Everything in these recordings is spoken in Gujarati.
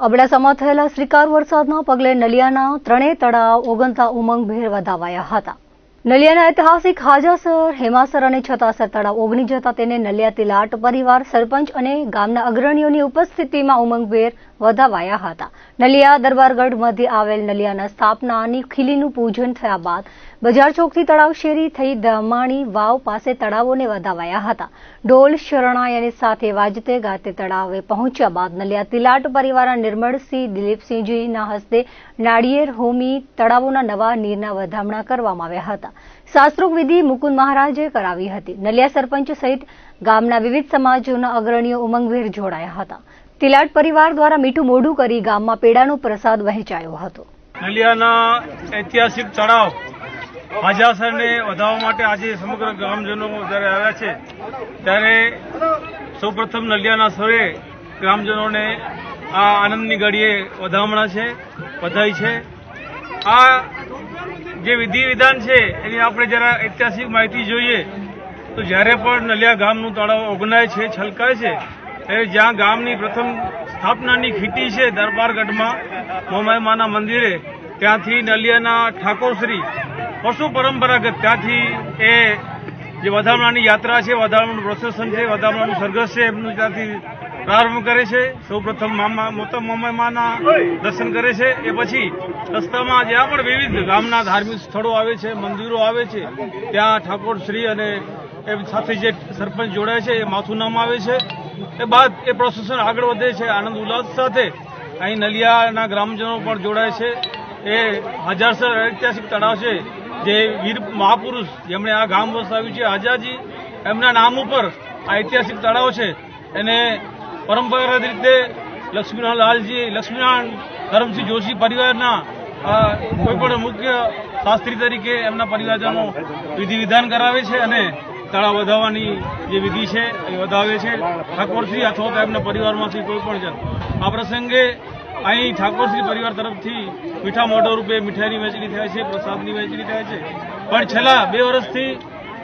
અબડાસામાં થયેલા શ્રીકાર વરસાદના પગલે નલિયાના ત્રણેય તળાવ ઓગનતા ઉમંગભેર વધાવાયા હતા. નલિયાના ઐતિહાસિક હાજાસર હેમાસર અને છતાસર તળાવ ઓગની જતા તેને નલિયા તિલાટ પરિવાર, સરપંચ અને ગામના અગ્રણીઓની ઉપસ્થિતિમાં ઉમંગભેર વધાવાયા હતા. નલિયા દરબારગઢ મધ્ય આવેલ નલિયાના સ્થાપનાની ખીલીનું પૂજન થયા બાદ બજાર ચોકથી તળાવ શેરી થઈ દમાણી વાવ પાસે તળાવોને વધાવાયા હતા. ઢોલ શરણાયની સાથે વાજતે ગાતે તળાવે પહોંચ્યા બાદ નલિયા તિલાટ પરિવારના નિર્મળસિંહ દિલીપસિંહજીના હસ્તે નાળિયેર હોમી તળાવોના નવા નીરના વધામણા કરવામાં આવ્યા હતા. શાસ્ત્રોક વિધિ મુકુંદ મહારાજે કરાવી હતી. નલિયા સરપંચ સહિત ગામના વિવિધ સમાજોના અગ્રણીઓ ઉમંગભેર જોડાયા હતા. તિલાટ પરિવાર દ્વારા મીઠું મોઢું કરી ગામમાં પેડાનો પ્રસાદ વહેંચાયો હતો. નલિયાના ઐતિહાસિક તળાવ હાજાસરને વધાવવા માટે આજે સમગ્ર ગ્રામજનો જ્યારે આવ્યા છે, ત્યારે સૌપ્રથમ નલિયાના સ્વરે ગ્રામજનોને આ આનંદની ઘડીએ વધામણા છે વધાઈ છે. આ જે વિધિ વિધાન છે, એની આપણે જરા ઐતિહાસિક માહિતી જોઈએ. તો જ્યારે પણ નલિયા ગામનું તળાવ ઓગનાય છે, છલકાય છે, ત્યારે જ્યાં ગામની પ્રથમ સ્થાપનાની ખીટી છે, દરબારગઢમાં મોમાયમાના મંદિરે, ત્યાંથી નલિયાના ઠાકોરશ્રી પશુ પરંપરાગત ત્યાંથી એ જે વધામણાની યાત્રા છે, વધામણાનું પ્રોસેસન છે, વધામણાનું સરઘસ છે, એમનું ત્યાંથી પ્રારંભ કરે છે. સૌપ્રથમ મામા મોટા મોમાઈમાના દર્શન કરે છે. એ પછી રસ્તામાં જ્યાં પણ વિવિધ ગામના ધાર્મિક સ્થળો આવે છે, મંદિરો આવે છે. ત્યાં ઠાકોરશ્રી અને એ સાથે જે સરપંચ જોડાય છે, એ માથું નામ આવે છે. એ બાદ એ પ્રોસેસન આગળ વધે છે. આનંદ ઉલ્લાસ સાથે અહીં નલિયાના ગ્રામજનો પણ જોડાય છે. એ હજારસર ઐતિહાસિક તળાવ છે. જે વીર મહાપુરુષ, જેમણે આ ગામ વસાવ્યું છે આઝાજી એમના નામ ઉપર આ ઐતિહાસિક તળાવ છે. એને પરંપરાગત રીતે લક્ષ્મીનારાયણ લાલજી, લક્ષ્મીનારાયણ ધરમસિંહ જોશી પરિવારના કોઈપણ કોઈ પણ મુખ્ય શાસ્ત્રી તરીકે એમના પરિવારજનો વિધિ વિધાન કરાવે છે અને તળાવ વધાવવાની જે વિધિ છે એ વધાવે છે. ઠાકોરશ્રી અથવા તો એમના પરિવારમાંથી કોઈ પણ આ પ્રસંગે અહીં ઠાકોરશ્રી પરિવાર તરફથી મીઠા મોઢો રૂપે મીઠાઈની વહેંચણી થાય છે, પ્રસાદની વહેંચણી થાય છે. પણ છેલ્લા બે વર્ષથી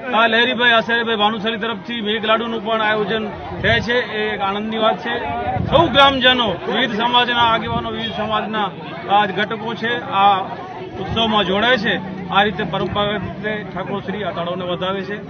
આ લહેરીભાઈ, આચાર્યભાઈ ભાનુશાલી તરફથી મેઘ લાડુનું પણ આયોજન થાય છે. એ એક આનંદની વાત છે. સૌ ગ્રામજનો, વિવિધ સમાજના આગેવાનો, વિવિધ સમાજના આ ઘટકો છે. આ ઉત્સવમાં જોડાય છે. આ રીતે પરંપરાગત રીતે ઠાકોરશ્રી આ તળાવને વધાવે છે.